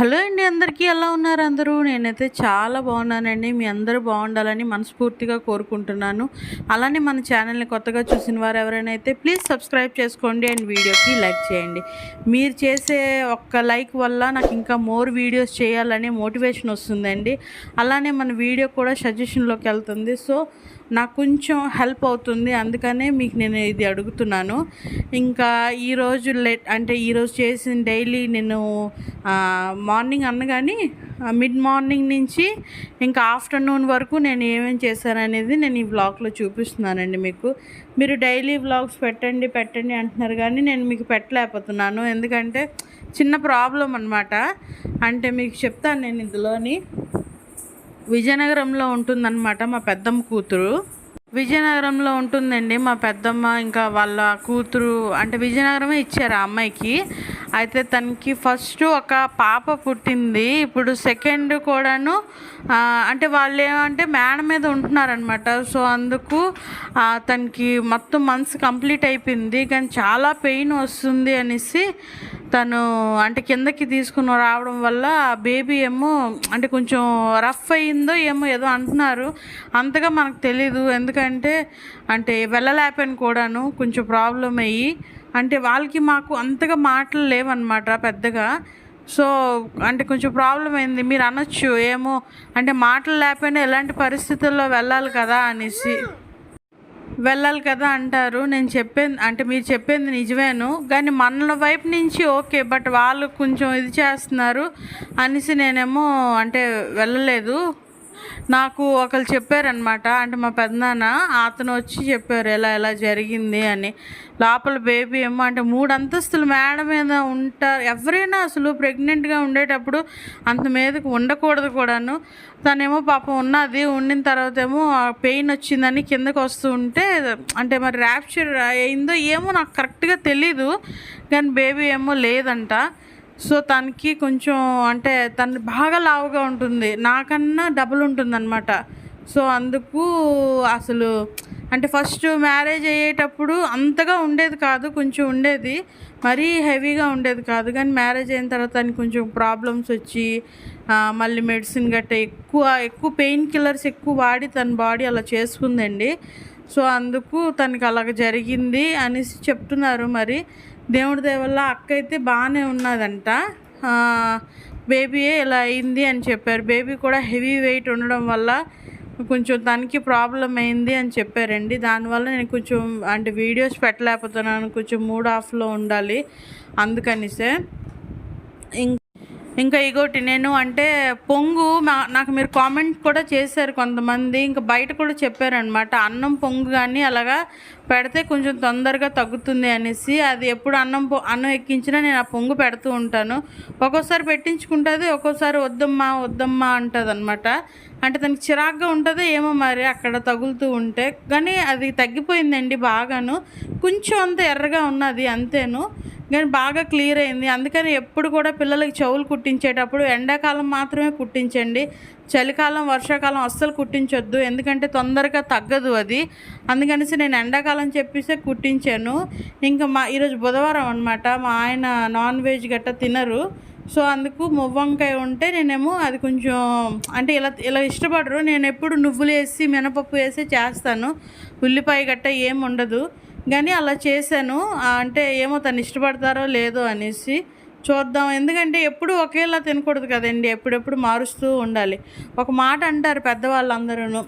Hello అండి అందరికీ ఎలా ఉన్నారు అందరూ? నేనైతే చాలా బాగున్నానండి. మీ అందరూ బాగుండాలని మనస్ఫూర్తిగా కోరుకుంటున్నాను. అలానే మన ఛానల్ని కొత్తగా చూసిన వారు ఎవరైనా అయితే ప్లీజ్ సబ్స్క్రైబ్ చేసుకోండి అండ్ వీడియోకి లైక్ చేయండి. మీరు చేసే ఒక్క లైక్ వల్ల నాకు ఇంకా మోర్ వీడియోస్ చేయాలనే మోటివేషన్ వస్తుందండి. అలానే మన వీడియో కూడా సజెషన్లోకి వెళ్తుంది. సో నాకు కొంచెం హెల్ప్ అవుతుంది అందుకనే మీకు నేను ఇది అడుగుతున్నాను. ఇంకా ఈరోజు లెట్ అంటే ఈరోజు చేసిన డైలీ నేను మార్నింగ్ అనగాని మిడ్ మార్నింగ్ నుంచి ఇంకా ఆఫ్టర్నూన్ వరకు నేను ఏమేమి చేశాననేది నేను ఈ వ్లాగ్లో చూపిస్తున్నానండి మీకు. మీరు డైలీ వ్లాగ్స్ పెట్టండి పెట్టండి అంటున్నారు కానీ నేను మీకు పెట్టలేకపోతున్నాను. ఎందుకంటే చిన్న ప్రాబ్లం అనమాట అంటే మీకు చెప్తాను నేను ఇందులోని. విజయనగరంలో ఉంటుందన్నమాట మా పెద్దమ్మ కూతురు. విజయనగరంలో ఉంటుందండి మా పెద్దమ్మ ఇంకా వాళ్ళ కూతురు అంటే విజయనగరమే ఇచ్చారు ఆ అమ్మాయికి. అయితే తనకి ఫస్ట్ ఒక పాప పుట్టింది. ఇప్పుడు సెకండ్ కూడాను అంటే వాళ్ళు ఏమంటే మేడ మీద ఉంటున్నారనమాట సో అందుకు తనకి మొత్తం మంత్స్ కంప్లీట్ అయిపోయింది. కానీ చాలా పెయిన్ వస్తుంది అనేసి తను అంటే కిందకి తీసుకుని రావడం వల్ల బేబీ ఏమో అంటే కొంచెం రఫ్ అయ్యిందో ఏమో ఏదో అంటున్నారు. అంతగా మనకు తెలీదు. ఎందుకంటే అంటే వెళ్ళలేకపోయాను కూడాను కొంచెం ప్రాబ్లం అయ్యి అంటే వాళ్ళకి మాకు అంతగా మాటలు లేవన్నమాట పెద్దగా. సో అంటే కొంచెం ప్రాబ్లం అయింది. మీరు అనొచ్చు ఏమో అంటే మాటలు లేకపోయినా ఎలాంటి పరిస్థితుల్లో వెళ్ళాలి కదా అనేసి. వెళ్ళాలి కదా అంటారు. నేను చెప్పేది అంటే మీరు చెప్పేది నిజమేను. కానీ మన వైపు నుంచి ఓకే బట్ వాళ్ళు కొంచెం ఇది చేస్తున్నారు అనేసి నేనేమో అంటే వెళ్ళలేదు. నాకు ఒకరు చెప్పారనమాట అంటే మా పెద్దనాన్న అతను వచ్చి చెప్పారు ఎలా ఎలా జరిగింది? అని. లోపల బేబీ ఏమో అంటే మూడు అంతస్తులు మేడ మీద ఉంటారు. ఎవరైనా అసలు ప్రెగ్నెంట్గా ఉండేటప్పుడు అంత మీదకి ఉండకూడదు కూడాను. తనేమో పాపం ఉన్నది ఉండిన తర్వాత ఏమో పెయిన్ వచ్చిందని కిందకు వస్తూ ఉంటే అంటే మరి ర్యాప్చర్ అయిందో ఏమో నాకు కరెక్ట్గా తెలీదు. కానీ బేబీ ఏమో లేదంట. సో తనకి కొంచెం అంటే తను బాగా లావుగా ఉంటుంది. నాకన్నా డబుల్ ఉంటుందన్నమాట. సో అందుకు అసలు అంటే ఫస్ట్ మ్యారేజ్ అయ్యేటప్పుడు అంతగా ఉండేది కాదు కొంచెం ఉండేది. మరీ హెవీగా ఉండేది కాదు. కానీ మ్యారేజ్ అయిన తర్వాత తనకి కొంచెం ప్రాబ్లమ్స్ వచ్చి మళ్ళీ మెడిసిన్ గట్ట ఎక్కువ ఎక్కువ పెయిన్ కిల్లర్స్ ఎక్కువ వాడి తన బాడీ అలా చేసుకుందండి. సో అందుకు తనకి అలాగ జరిగింది అనేసి చెప్తున్నారు మరి. దేవుడి దయ అక్క అయితే బాగానే ఉన్నదంట బేబీయే ఇలా అయింది అని చెప్పారు. బేబీ కూడా హెవీ వెయిట్ ఉండడం వల్ల కొంచెం తనకి ప్రాబ్లం అయింది అని చెప్పారండి. దానివల్ల నేను కొంచెం అంటే వీడియోస్ పెట్టలేకపోతున్నాను. కొంచెం మూడ్ ఆఫ్లో ఉండాలి అందుకనిసే. ఇం ఇంకా ఇగోటి నేను అంటే పొంగు మా- నాకు మీరు కామెంట్ కూడా చేశారు కొంతమంది. ఇంకా బయట కూడా చెప్పారనమాట అన్నం పొంగు కానీ అలాగా పెడితే కొంచెం తొందరగా తగ్గుతుంది అనేసి అది ఎప్పుడు అన్నం పొ- అన్నం ఎక్కించినా నేను ఆ పొంగు పెడుతూ ఉంటాను. ఒక్కోసారి పెట్టించుకుంటుంది ఒక్కోసారి వద్దమ్మా వద్దమ్మా అంటుంది అనమాట అంటే తనకి చిరాగ్గా ఉంటుందో ఏమో మరి అక్కడ తగులుతూ ఉంటే. కానీ అది తగ్గిపోయిందండి బాగాను. కొంచెం అంత ఎర్రగా ఉన్నది అంతేను. కానీ బాగా క్లియర్ అయింది. అందుకని ఎప్పుడు కూడా పిల్లలకి చెవులు కుట్టించేటప్పుడు ఎండాకాలం మాత్రమే కుట్టించండి. చలికాలం వర్షాకాలం అస్సలు కుట్టించొద్దు. ఎందుకంటే తొందరగా తగ్గదు అది. అందుకనేసి నేను ఎండాకాలం చెప్పేసే కుట్టించాను. ఇంకా మా ఈరోజు బుధవారం అనమాట మా ఆయన నాన్ వెజ్ గట్ట తినరు. సో అందుకు మువ్వంకాయ ఉంటే నేనేమో అది కొంచెం అంటే ఇలా ఇలా ఇష్టపడరు. నేను ఎప్పుడు నువ్వులు వేసి మినపప్పు వేసి చేస్తాను. ఉల్లిపాయ గట్ట ఏం ఉండదు. కానీ అలా చేశాను. అంటే ఏమో తను ఇష్టపడతారో లేదో అనేసి. చూద్దాం. ఎందుకంటే ఎప్పుడు ఒకేలా తినకూడదు కదండి. ఎప్పుడెప్పుడు మారుస్తూ ఉండాలి. ఒక మాట అంటారు పెద్దవాళ్ళందరూ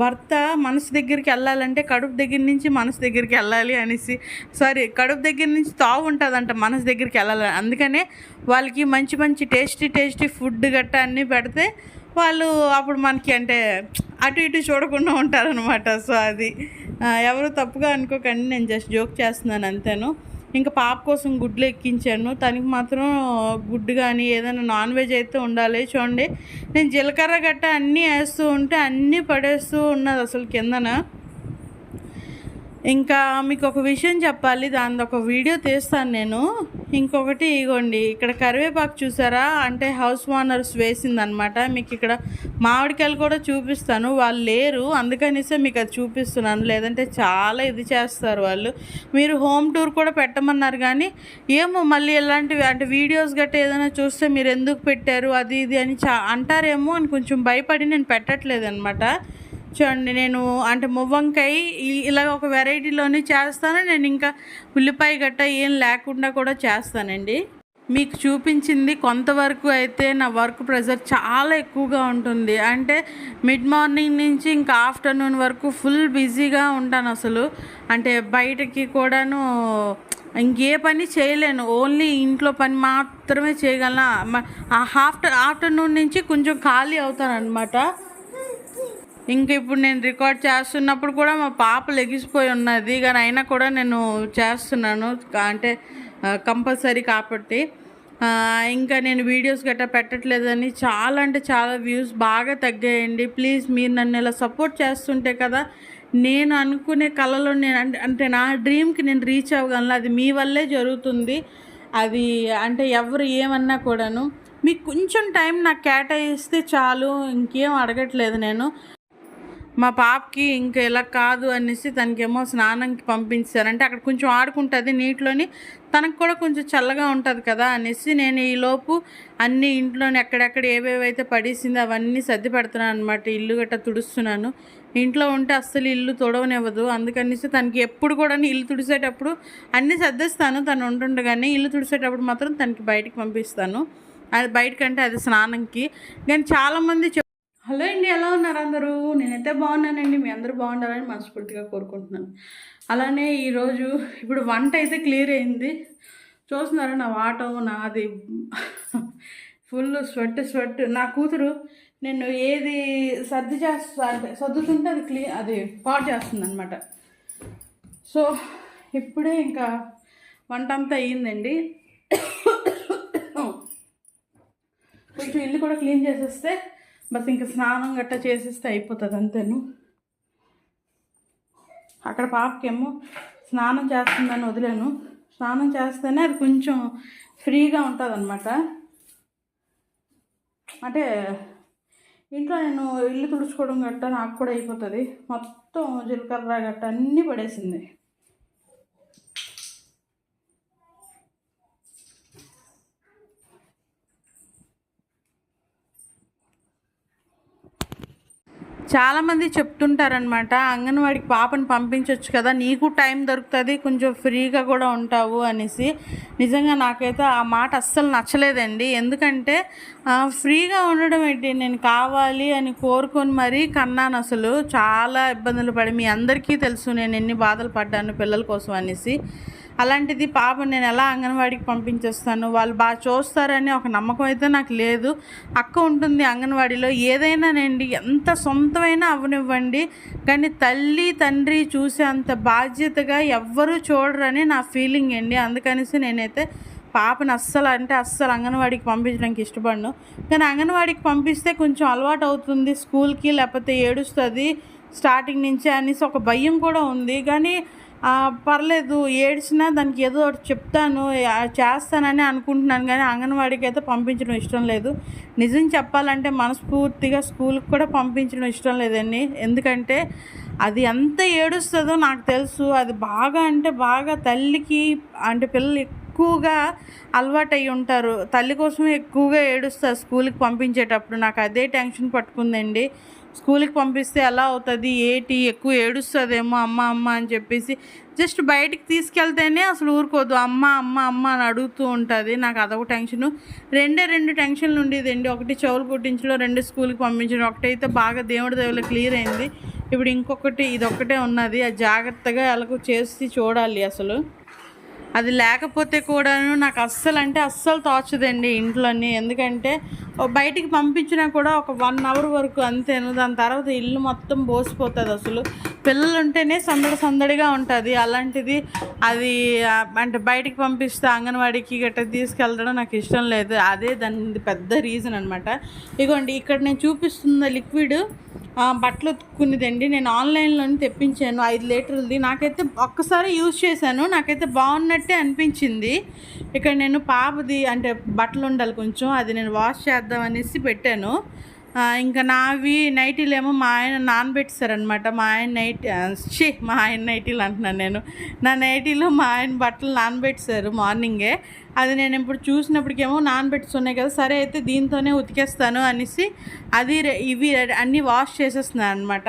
భర్త మనసు దగ్గరికి వెళ్ళాలంటే కడుపు దగ్గర నుంచి మనసు దగ్గరికి వెళ్ళాలి అనేసి. సారీ కడుపు దగ్గర నుంచి తావు ఉంటుందంట మనసు దగ్గరికి వెళ్ళాలి అందుకనే వాళ్ళకి మంచి మంచి టేస్టీ టేస్టీ ఫుడ్ గట్ట అన్నీ పెడితే వాళ్ళు అప్పుడు మనకి అంటే అటు ఇటు చూడకుండా ఉంటారనమాట సో అది ఎవరు తప్పుగా అనుకోకండి. నేను జస్ట్ జోక్ చేస్తున్నాను అంతేను. ఇంకా పాప కోసం గుడ్లు ఎక్కించాను. తనకి మాత్రం గుడ్డు కానీ ఏదైనా నాన్ వెజ్ అయితే ఉండాలి. చూడండి నేను జీలకర్ర గట్ట అన్నీ వేస్తూ ఉంటే అన్నీ పడేస్తూ ఉన్నది అసలు కిందన. ఇంకా మీకు ఒక విషయం చెప్పాలి దాని ఒక వీడియో తీస్తాను నేను. ఇంకొకటి ఇగోండి ఇక్కడ కరివేపాకు చూసారా? అంటే హౌస్ ఓనర్స్ వేసిందనమాట. మీకు ఇక్కడ మామిడికాయలు కూడా చూపిస్తాను. వాళ్ళు లేరు అందుకనిసే మీకు అది చూపిస్తున్నాను. లేదంటే చాలా ఇది చేస్తారు వాళ్ళు. మీరు హోమ్ టూర్ కూడా పెట్టమన్నారు కానీ ఏమో మళ్ళీ ఇలాంటివి అంటే వీడియోస్ గట్రా ఏదైనా చూస్తే మీరు ఎందుకు పెట్టారు అది ఇది అని చా అంటారేమో అని కొంచెం భయపడి నేను పెట్టట్లేదు అనమాట చూడండి నేను అంటే మువ్వంకాయ ఇలా ఒక వెరైటీలోనే చేస్తాను. నేను ఇంకా ఉల్లిపాయ గట్ట ఏం లేకుండా కూడా చేస్తానండి. మీకు చూపించింది కొంతవరకు అయితే నా వర్క్ ప్రెషర్ చాలా ఎక్కువగా ఉంటుంది. అంటే మిడ్ మార్నింగ్ నుంచి ఇంకా ఆఫ్టర్నూన్ వరకు ఫుల్ బిజీగా ఉంటాను అసలు. అంటే బయటకి కూడాను ఇంకే పని చేయలేను. ఓన్లీ ఇంట్లో పని మాత్రమే చేయగలను. మ- ఆ ఆఫ్టర్ ఆఫ్టర్నూన్ నుంచి కొంచెం ఖాళీ అవుతాను అనమాట ఇంక ఇప్పుడు నేను రికార్డ్ చేస్తున్నప్పుడు కూడా మా పాప లెగిసిపోయి ఉన్నది. కానీ అయినా కూడా నేను చేస్తున్నాను. అంటే కంపల్సరీ కాబట్టి. ఇంకా నేను వీడియోస్ గట్రా పెట్టట్లేదని చాలా అంటే చాలా వ్యూస్ బాగా తగ్గాయండి. ప్లీజ్ మీరు నన్ను ఇలా సపోర్ట్ చేస్తుంటే కదా నేను అనుకునే కళలో నేను అంటే అంటే నా డ్రీమ్కి నేను రీచ్ అవ్వగలను. అది మీ వల్లే జరుగుతుంది. అది అంటే ఎవరు ఏమన్నా కూడాను. మీకు కొంచెం టైం నాకు కేటాయిస్తే చాలు. ఇంకేం అడగట్లేదు నేను. మా పాపకి ఇంకా ఇలా కాదు అనేసి తనకేమో స్నానంకి పంపించారంటే అక్కడ కొంచెం ఆడుకుంటుంది నీటిలోని. తనకు కూడా కొంచెం చల్లగా ఉంటుంది కదా అనేసి నేను ఈలోపు అన్ని ఇంట్లోని ఎక్కడెక్కడ ఏవేవైతే పడేసిందో అవన్నీ సర్ది పెడుతున్నాను అనమాట ఇల్లు గట్ట తుడుస్తున్నాను. ఇంట్లో ఉంటే అస్సలు ఇల్లు తుడవనివ్వదు. అందుకనేసి తనకి ఎప్పుడు కూడా ఇల్లు తుడిసేటప్పుడు అన్నీ సర్దిస్తాను. తను ఉంటుండగానే ఇల్లు తుడిసేటప్పుడు మాత్రం తనకి బయటికి పంపిస్తాను. అది బయటకంటే అది స్నానంకి. కానీ చాలామంది చెప్ హలో అండి ఎలా ఉన్నారు అందరూ? నేనైతే బాగున్నానండి మీ అందరూ బాగుండాలని మనస్ఫూర్తిగా కోరుకుంటున్నాను. అలానే ఈరోజు ఇప్పుడు వంట అయితే క్లియర్ అయింది. చూస్తున్నారా నా వాటం నాది ఫుల్ స్వెట్ స్వెట్. నా కూతురు నేను ఏది సర్ది చేస్తా అంటే సర్దుతుంటే అది క్లీ అది పాడు చేస్తుంది అనమాట సో ఇప్పుడే ఇంకా వంట అంతా అయ్యిందండి. కొంచెం ఇల్లు కూడా క్లీన్ చేసేస్తే బస్ ఇంకా స్నానం గట్ట చేసేస్తే అయిపోతుంది అంతేను. అక్కడ పాపకేమో స్నానం చేస్తుందని వదిలేను. స్నానం చేస్తేనే అది కొంచెం ఫ్రీగా ఉంటుంది అనమాట అంటే ఇంట్లో నేను ఇల్లు తుడుచుకోవడం గట్ట నాకు కూడా అయిపోతుంది. మొత్తం జీలకర్ర గట్ట అన్నీ పడేసింది. చాలామంది చెప్తుంటారనమాట అంగన్వాడికి పాపని పంపించవచ్చు కదా నీకు టైం దొరుకుతుంది కొంచెం ఫ్రీగా కూడా ఉంటావు అనేసి. నిజంగా నాకైతే ఆ మాట అస్సలు నచ్చలేదండి. ఎందుకంటే ఫ్రీగా ఉండడం ఏంటి? నేను కావాలి అని కోరుకొని మరీ కన్నాను అసలు. చాలా ఇబ్బందులు పడి మీ అందరికీ తెలుసు నేను ఎన్ని బాధలు పడ్డాను పిల్లల కోసం అనేసి. అలాంటిది పాప నేను ఎలా అంగన్వాడికి పంపించేస్తాను? వాళ్ళు బాగా చూస్తారని ఒక నమ్మకం అయితే నాకు లేదు. అక్క ఉంటుంది అంగన్వాడీలో. ఏదైనానండి ఎంత సొంతమైనా అవనివ్వండి కానీ తల్లి తండ్రి చూసే అంత బాధ్యతగా ఎవ్వరూ చూడరని నా ఫీలింగ్ అండి. అందుకనేసి నేనైతే పాపని అస్సలు అంటే అస్సలు అంగన్వాడికి పంపించడానికి ఇష్టపడను. కానీ అంగన్వాడికి పంపిస్తే కొంచెం అలవాటు అవుతుంది. స్కూల్కి లేకపోతే ఏడుస్తుంది. స్టార్టింగ్ నుంచే అనేసి ఒక భయం కూడా ఉంది. కానీ పర్లేదు ఏడ్చినా దానికి ఏదో ఒకటి చెప్తాను చేస్తానని అనుకుంటున్నాను కానీ అంగన్వాడికి అయితే పంపించడం ఇష్టం లేదు. నిజం చెప్పాలంటే మనస్ఫూర్తిగా స్కూల్కి కూడా పంపించడం ఇష్టం లేదండి. ఎందుకంటే అది ఎంత ఏడుస్తుందో నాకు తెలుసు. అది బాగా అంటే బాగా తల్లికి అంటే పిల్లలు ఎక్కువగా అలవాటు అయి ఉంటారు. తల్లి కోసం ఎక్కువగా ఏడుస్తారు స్కూల్కి పంపించేటప్పుడు. నాకు అదే టెన్షన్ పట్టుకుందండి. స్కూల్కి పంపిస్తే ఎలా అవుతుంది? ఏటి? ఎక్కువ ఏడుస్తుందేమో అమ్మ అమ్మ అని చెప్పేసి జస్ట్ బయటికి తీసుకెళ్తేనే అసలు ఊరుకోదు. అమ్మ అమ్మ అమ్మ అని అడుగుతూ ఉంటుంది. నాకు అదొక టెన్షను. రెండే రెండు టెన్షన్లు ఉండేదండి. ఒకటి చెవులు కుట్టించడం రెండు స్కూల్కి పంపించడం ఒకటైతే బాగా దేవుడి దేవుళ్ళు క్లియర్ అయింది. ఇప్పుడు ఇంకొకటి ఇది ఒక్కటే ఉన్నది. అది జాగ్రత్తగా వాళ్ళకు చేసి చూడాలి అసలు. అది లేకపోతే కూడాను నాకు అస్సలు అంటే అస్సలు తోచదండి ఇంట్లోని. ఎందుకంటే బయటికి పంపించినా కూడా ఒక వన్ అవర్ వరకు అంతేను. దాని తర్వాత ఇల్లు మొత్తం బోసిపోతుంది అసలు. పిల్లలు ఉంటేనే సందడి సందడిగా ఉంటుంది. అలాంటిది అది అంటే బయటికి పంపిస్తే అంగన్వాడికి గట్రా తీసుకెళ్ళడం నాకు ఇష్టం లేదు. అదే దాని పెద్ద రీజన్ అనమాట ఇగోండి ఇక్కడ నేను చూపిస్తున్న లిక్విడ్ బట్టలు ఉతుక్కునేదండి. నేను ఆన్లైన్లోనే తెప్పించాను ఐదు లీటర్లది. నాకైతే ఒక్కసారి యూజ్ చేశాను. నాకైతే బాగున్నట్టే అనిపించింది. ఇక్కడ నేను పాపది అంటే బట్టలు ఉండాలి కొంచెం అది నేను వాష్ చేద్దాం అనేసి పెట్టాను. ఇంకా నావి నైటీలు ఏమో మా ఆయన నానబెట్టేశారనమాట మా ఆయన నైట్ షీ మా ఆయన నైటీలు అంటున్నాను నేను. నా నైటీలో మా ఆయన బట్టలు నానబెట్టేశారు మార్నింగే. అది నేను ఇప్పుడు చూసినప్పటికేమో నానబెట్టుకున్నాయి కదా సరే అయితే దీంతోనే ఉతికేస్తాను అనేసి అది రె- ఇవి అన్నీ వాష్ చేసేస్తున్నాను అనమాట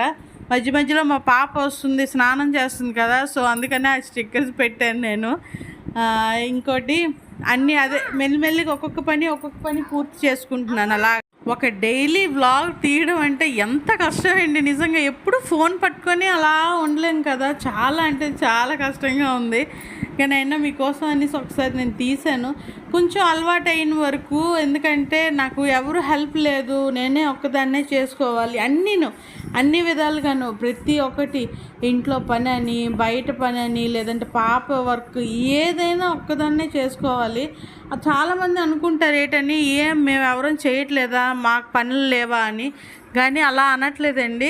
మధ్య మధ్యలో మా పాప వస్తుంది స్నానం చేస్తుంది కదా సో అందుకనే ఆ స్టిక్కర్స్ పెట్టాను నేను. ఇంకోటి అన్నీ అదే మెల్లిమెల్లిగా ఒక్కొక్క పని ఒక్కొక్క పని పూర్తి చేసుకుంటున్నాను అలా ఒక డైలీ వ్లాగ్ తీయడం అంటే ఎంత కష్టమండి. నిజంగా ఎప్పుడు ఫోన్ పట్టుకొని అలా ఉండలేం కదా. చాలా అంటే చాలా కష్టంగా ఉంది. కానీ అయినా మీకోసం అనేసి ఒకసారి నేను తీసాను కొంచెం అలవాటు అయిన వరకు ఎందుకంటే నాకు ఎవరు హెల్ప్ లేదు. నేనే ఒక్కదాన్నే చేసుకోవాలి. అన్నీను అన్ని విధాలుగాను ప్రతి ఒక్కటి ఇంట్లో పని అని బయట పని అని లేదంటే పాప వర్క్ ఏదైనా ఒక్కదాన్నే చేసుకోవాలి. చాలామంది అనుకుంటారు ఏంటని? ఏం? మేము ఎవరం చేయట్లేదా? మాకు పనులు లేవా? అని. కానీ అలా అనట్లేదండి.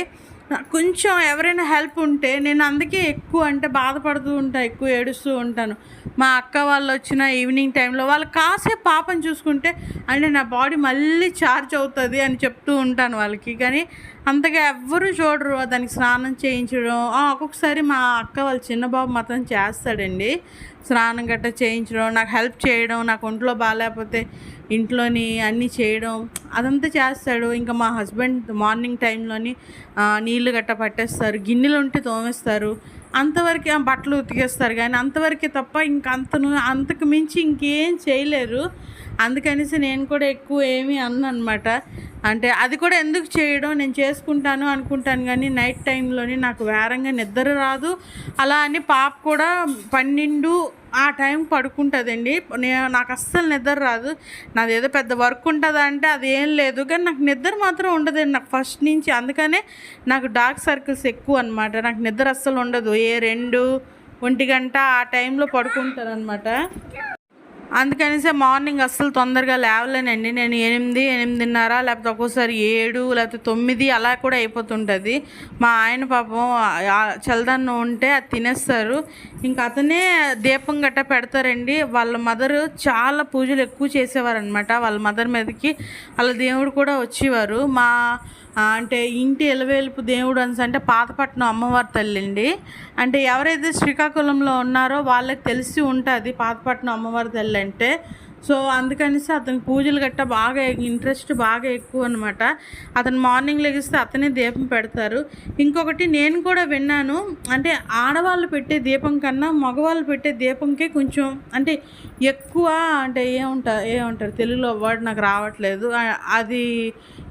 కొంచెం ఎవరైనా హెల్ప్ ఉంటే నేను అందుకే ఎక్కువ అంటే బాధపడుతూ ఉంటాను ఎక్కువ ఏడుస్తూ ఉంటాను. మా అక్క వాళ్ళు వచ్చిన ఈవినింగ్ టైంలో వాళ్ళు కాసేపు పాపం చూసుకుంటే అంటే నా బాడీ మళ్ళీ ఛార్జ్ అవుతుంది అని చెప్తూ ఉంటాను వాళ్ళకి. కానీ అంతగా ఎవ్వరూ చూడరు దానికి స్నానం చేయించడం. ఒక్కొక్కసారి మా అక్క వాళ్ళ చిన్న బాబు మాత్రం చేస్తాడండి. స్నానం గట్ట చేయించడం నాకు హెల్ప్ చేయడం నాకు ఒంట్లో బాగాలేకపోతే ఇంట్లోని అన్నీ చేయడం అదంతా చేస్తాడు. ఇంకా మా హస్బెండ్ మార్నింగ్ టైంలోని నీళ్ళు గట్ట పట్టేస్తారు గిన్నెలు ఉంటే తోమేస్తారు. అంతవరకే ఆ బట్టలు ఉతికేస్తారు కానీ అంతవరకే తప్ప ఇంక అంతను అంతకు మించి ఇంకేం చేయలేరు. అందుకనేసి నేను కూడా ఎక్కువ ఏమీ అన్నమాట అంటే అది కూడా ఎందుకు చేయడం నేను చేసుకుంటాను అనుకుంటాను కానీ నైట్ టైంలోని నాకు వేరంగా నిద్ర రాదు. అలా అని పాప కూడా పన్నెండు ఆ టైం పడుకుంటుందండి. నేను నాకు అస్సలు నిద్ర రాదు. నాది ఏదో పెద్ద వర్క్ ఉంటుందా అంటే అది ఏం లేదు. కానీ నాకు నిద్ర మాత్రం ఉండదండి. నాకు ఫస్ట్ నుంచి అందుకనే నాకు డార్క్ సర్కిల్స్ ఎక్కువ అనమాట నాకు నిద్ర అస్సలు ఉండదు. ఏ రెండు ఒంటి గంట ఆ టైంలో పడుకుంటాను అనమాట అందుకనేసే మార్నింగ్ అస్సలు తొందరగా లేవలేనండి. నేను ఎనిమిది ఎనిమిదిన్నర లేకపోతే ఒక్కోసారి ఏడు లేకపోతే తొమ్మిది అలా కూడా అయిపోతుంటుంది. మా ఆయన పాపం చల్లదన్నం ఉంటే అది తినేస్తారు. ఇంకా అతనే దీపం గట్ట పెడతారండి. వాళ్ళ మదర్ చాలా పూజలు ఎక్కువ చేసేవారు అనమాట వాళ్ళ మదర్ మీదకి. వాళ్ళ దేవుడు కూడా వచ్చేవారు. మా అంటే ఇంటి ఎలవేలుపు దేవుడు అని అంటే పాతపట్నం అమ్మవారి తల్లి అండి అంటే ఎవరైతే శ్రీకాకుళంలో ఉన్నారో వాళ్ళకి తెలిసి ఉంటుంది పాతపట్నం అమ్మవారి తల్లి అంటే సో అందుకనేసి అతనికి పూజలు గట్ట బాగా ఇంట్రెస్ట్ బాగా ఎక్కువ అనమాట అతను మార్నింగ్ లెగిస్తే అతనే దీపం పెడతారు. ఇంకొకటి నేను కూడా విన్నాను అంటే ఆడవాళ్ళు పెట్టే దీపం కన్నా మగవాళ్ళు పెట్టే దీపంకే కొంచెం అంటే ఎక్కువ అంటే ఏముంటా ఏమంటారు తెలుగులో వర్డ్ నాకు రావట్లేదు. అది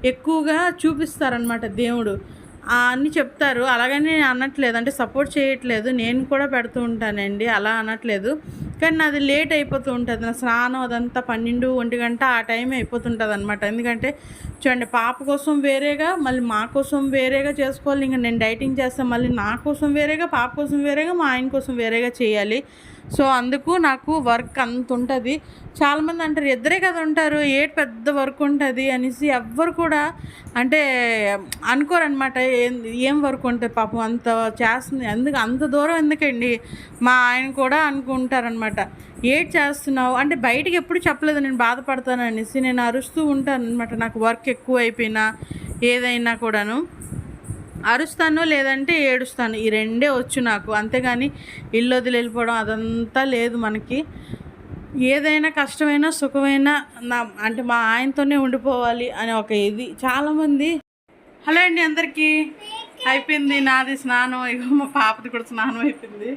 ఎక్కువగా చూపిస్తారనమాట దేవుడు. అన్నీ చెప్తారు. అలాగని నేను అనట్లేదు. అంటే సపోర్ట్ చేయట్లేదు. నేను కూడా పెడుతూ ఉంటానండి. అలా అనట్లేదు. కానీ నాది లేట్ అయిపోతూ ఉంటుంది. నా స్నానం అదంతా పన్నెండు ఒంటి గంట ఆ టైం అయిపోతుంటుంది అనమాట ఎందుకంటే చూడండి పాప కోసం వేరేగా మళ్ళీ మా కోసం వేరేగా చేసుకోవాలి. ఇంకా నేను డైటింగ్ చేస్తాను మళ్ళీ నా కోసం వేరేగా పాప కోసం వేరేగా మా ఆయన కోసం వేరేగా చేయాలి. సో అందుకు నాకు వర్క్ అంత ఉంటుంది. చాలామంది అంటారు ఇద్దరే కదా ఉంటారు ఏ పెద్ద వర్క్ ఉంటుంది? అనేసి ఎవ్వరు కూడా అంటే అనుకోరనమాట ఏం ఏం వర్క్ ఉంటుంది పాపం అంత చేస్తుంది ఎందుకు అంత దూరం ఎందుకండి? మా ఆయన కూడా అనుకుంటారనమాట ఏడ్ చేస్తున్నావు? అంటే బయటికి ఎప్పుడు చెప్పలేదు నేను బాధపడతాను అనేసి నేను అరుస్తూ ఉంటాను అనమాట నాకు వర్క్ ఎక్కువ అయిపోయినా ఏదైనా కూడాను. అరుస్తాను లేదంటే ఏడుస్తాను. ఈ రెండే వచ్చు నాకు. అంతేగాని ఇల్లు వదిలి వెళ్ళిపోవడం అదంతా లేదు మనకి. ఏదైనా కష్టమైనా సుఖమైనా నా అంటే మా ఆయనతోనే ఉండిపోవాలి అని ఒక ఇది. చాలామంది హలో అండి అందరికీ అయిపోయింది నాది స్నానం ఇగో మా పాపది కూడా స్నానం అయిపోయింది.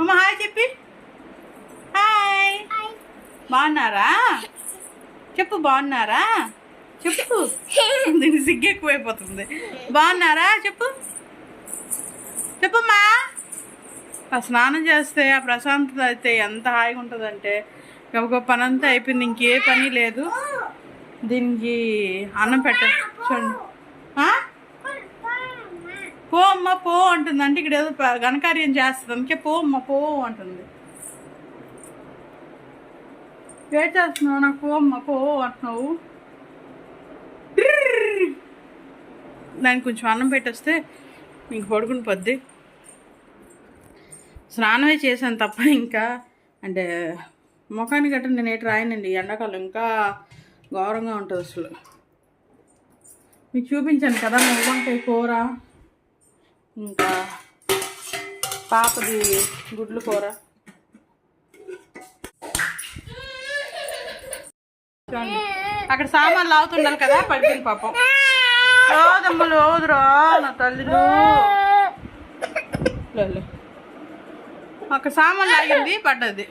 అమ్మ హాయ్ చెప్పి. హాయ్. బాగున్నారా? చెప్పు బాగున్నారా? చెప్పు. దీనికి సిగ్గు ఎక్కువైపోతుంది బాగున్నారా? చెప్పు. చెప్పమ్మా. ఆ స్నానం చేస్తే ఆ ప్రశాంతత అయితే ఎంత హాయిగా ఉంటుందంటే ఒక పని అంతా అయిపోయింది ఇంకే పని లేదు. దీనికి అన్నం పెట్టచ్చు చూడండి. పో అమ్మ పో అంటుంది. అంటే ఇక్కడ ఏదో ఘనకార్యం చేస్తుంది. అందుకే పో అమ్మ పో అంటుంది. ఏం చేస్తున్నావు? నాకు పో అమ్మ పో అంటున్నావు. దానికి కొంచెం అన్నం పెట్టేస్తే ఇంక పడుకుని పొద్ది. స్నానమే చేశాను తప్ప ఇంకా అంటే ముఖానికి గట్రా నేను ఏటి రాయనండి ఎండాకాలం ఇంకా ఘోరంగా ఉంటుంది అసలు. మీకు చూపించాను కదా వంకాయ కూర ఇంకా పాపది గుడ్లు కూర. చూడండి అక్కడ సామాన్లు అవుతుండాలి కదా పడిపోయింది పాపం. లోదమ్మలు లోదురా నా తల్లిలు. అక్కడ సామాన్లు ఆగింది పడ్డది.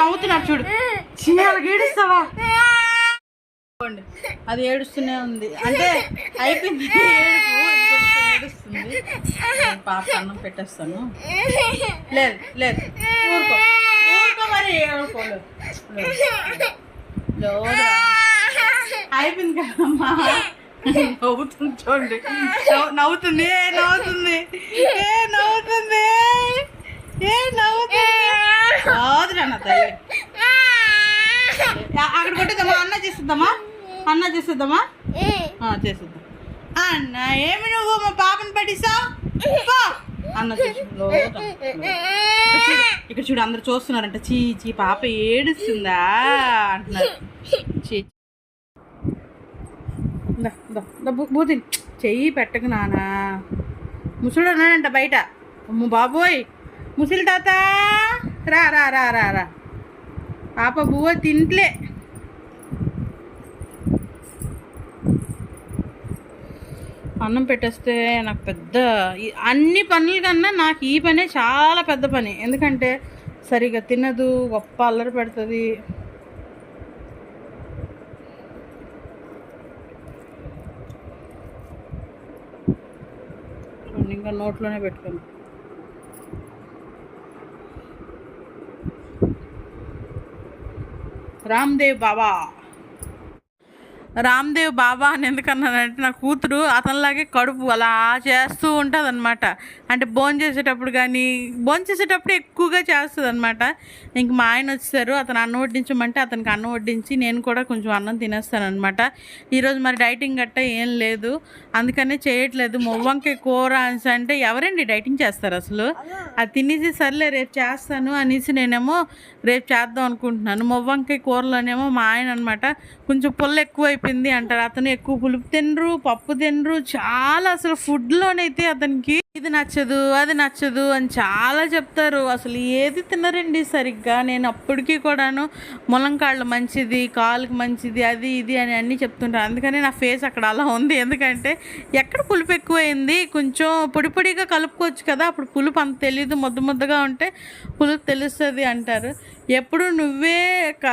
నవ్వుతున్నాడు చూడు. చీ ఏడుస్తావా అది ఏడుస్తూనే ఉంది. అంటే అయిపోయింది. ఏడుస్తుంది. పాప అన్నం పెట్టేస్తాను. లేదు లేదు. ఊరుకో. లోరా అయిపోయింది కదమ్మా? నవ్వుతుంది చూడండి. నవ్వు- నవ్వుతుంది. ఏ నవ్వుతుంది. ఏ నవ్వుతుంది. ఏ నవ్వుతుంది. రాదురా నా తల్లి. అక్కడ కొట్టేద్దామా? అన్న చేసేద్దామా? అన్న చేసేద్దామా? ఆ, చేసేద్దాం. అన్న ఏమి నువ్వు? మా పాపని పట్టిస్తావు అన్న. ఇక్కడ చూడు, అందరు చూస్తున్నారంట. చీ చీ పాప ఏడుస్తుందా అంటున్నారు. చీ చెయ్యి పెట్టకు నానా. ముసడు ఉన్నాడంట బయట. అమ్మ బాబోయ్. ముసలి తాత. రా రా రా రా రా. పాప బువ్వ తింట్లే. అన్నం పెట్టేస్తే నాకు పెద్ద ఈ- అన్ని పనుల కన్నా నాకు ఈ పనే చాలా పెద్ద పని. ఎందుకంటే సరిగా తినదు గొప్ప అల్లరి పెడుతుంది. ఇంకా నోట్లోనే పెట్టుకోను. రామ్దేవ్ బాబా. రామ్దేవ్ బాబా అని ఎందుకన్నానంటే నా కూతురు అతనిలాగే కడుపు అలా చేస్తూ ఉంటుంది అనమాట అంటే భోజనం చేసేటప్పుడు కానీ భోజనం చేసేటప్పుడు ఎక్కువగా చేస్తుంది అనమాట ఇంక మా ఆయన వచ్చేసారు అతను అన్నం వడ్డించమంటే అతనికి అన్నం వడ్డించి నేను కూడా కొంచెం అన్నం తినేస్తాను అనమాట ఈరోజు మరి డైటింగ్ గట్ట ఏం లేదు అందుకనే చేయట్లేదు. మొవ్వంకాయ కూర అని అంటే ఎవరండి డైటింగ్ చేస్తారు అసలు? అది తినేసి సర్లే రేపు చేస్తాను అనేసి నేనేమో రేపు చేద్దాం అనుకుంటున్నాను. మొవ్వంకాయ కూరలోనేమో మా ఆయన అనమాట కొంచెం పుల్ల ఎక్కువ అయిపోయింది అంటారు. అతను ఎక్కువ పులుపు తినరు పప్పు తినరు. చాలా అసలు ఫుడ్లోనైతే అతనికి ఇది నచ్చదు అది నచ్చదు అని చాలా చెప్తారు. అసలు ఏది తినరండి సరిగ్గా. నేను అప్పటికీ కూడాను ములంకాళ్ళు మంచిది కాలుకి మంచిది అది ఇది అని అన్నీ చెప్తుంటాను. అందుకని నా ఫేస్ అక్కడ అలా ఉంది. ఎందుకంటే ఎక్కడ పులుపు ఎక్కువైంది? కొంచెం పొడి పొడిగా కలుపుకోవచ్చు కదా. అప్పుడు పులుపు అంత తెలియదు ముద్ద ముద్దగా ఉంటే పులుపు తెలుస్తుంది అంటారు. ఎప్పుడు నువ్వే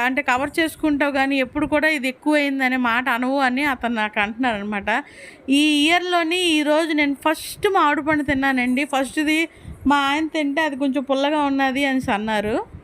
అంటే కవర్ చేసుకుంటావు కానీ ఎప్పుడు కూడా ఇది ఎక్కువైంది అనే మాట అనవు అని అతను నాకు అంటున్నారు అనమాట ఈ ఇయర్లోని ఈరోజు నేను ఫస్ట్ మామిడి పండు తిన్నానండి. ఫస్ట్ది మా ఆయన తింటే అది కొంచెం పుల్లగా ఉన్నది అని అన్నారు.